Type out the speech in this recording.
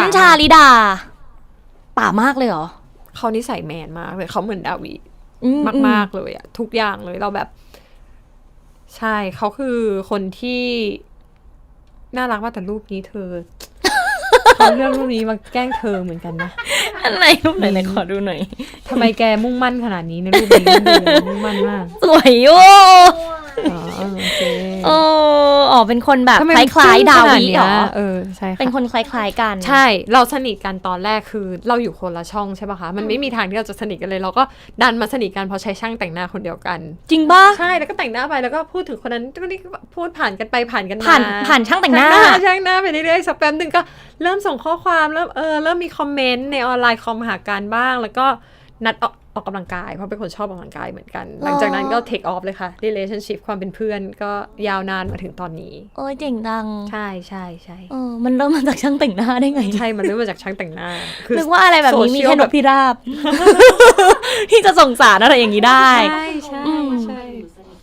ป่ามากชาลิดา ป่ามากเลยเหรอ เขานิสัยแมนมากเลยเขาเหมือนดาวิอืมาก ๆ เลยอะทุกอย่างเลยเราแบบ ใช่เขาคือคนที่ น่ารักมากแต่รูปนี้เธอเขาเลือกรูปนี้มาแกล้งเธอเหมือนกันนะอันไหนรูปไหนไหนขอดูหน่อยทำไมแกมุ่งมั่นขนาดนี้ในรูปนี้ดูมุ่งมั่นมาก สวยโอ้ เป็นคนแบบทำไมคมันล้ายๆ ดาขนวิเนี้เหรอ เออใช่ค่ะ เป็นคนคล้ายๆกัน ใช่ เราสนิทกันตอนแรกคือเราอยู่คนละช่องใช่ปะคะ มันไม่มีทางที่เราจะสนิทกันเลย เราก็ดันมาสนิทกันเพราะใช้ช่างแต่งหน้าคนเดียวกัน จริงปะใช่ แล้วก็แต่งหน้าไป แล้วก็พูดถึงคนนั้นก็นี่ก็พูดผ่านกันไปผ่านกันมาผ่านผ่านช่างแต่งหน้า ช่างหน้าไปเรื่อยๆ สักแป๊บหนึ่งก็เริ่มส่งข้อความ เริ่มเออ เริ่มมีคอมเมนต์ในออนไลน์คอมหาการบ้าง แล้วก็ นัดออกออกกำลังกาย เพราะเป็นคนชอบออกกำลังกายเหมือนกัน หลังจากนั้นก็ take off เลยค่ะ relationship ความเป็นเพื่อนก็ยาวนานมาถึงตอนนี้ โอ้ยเจ๋งจังใช่ใช่ใช่เออมันเริ่มมาจากช่างแต่งหน้าได้ไง ใช่ มันเริ่มมาจากช่างแต่งหน้าคืนึกว่าอะไรแบบนี้มีแค่นโซเชียลกพิราบ ที่จะส่งสารอะไรอย่างนี้ได้ ใช่